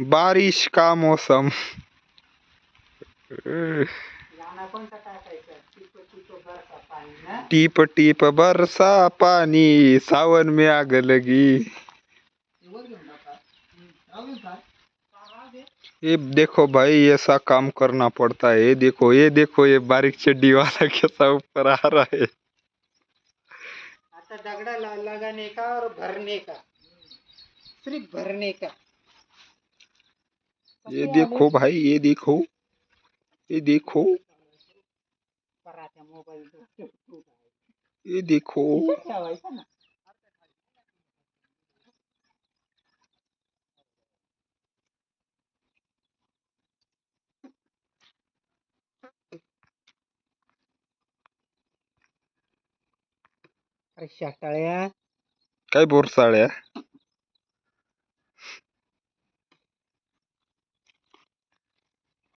बारिश का मौसम। टिप टिप बरसा पानी सावन में आग लगी. ये देखो भाई ऐसा काम करना पड़ता है। ये देखो ये देखो ये बारीक चड्डी वाला कैसा ऊपर आ रहा है। आता दगडा लगाने का और भरने का। सिर्फ़ भरने का। ये देखो भाई ये देखो ये देखो। ये देखो। अरे शाटाळ्या काय बोरसाळ्या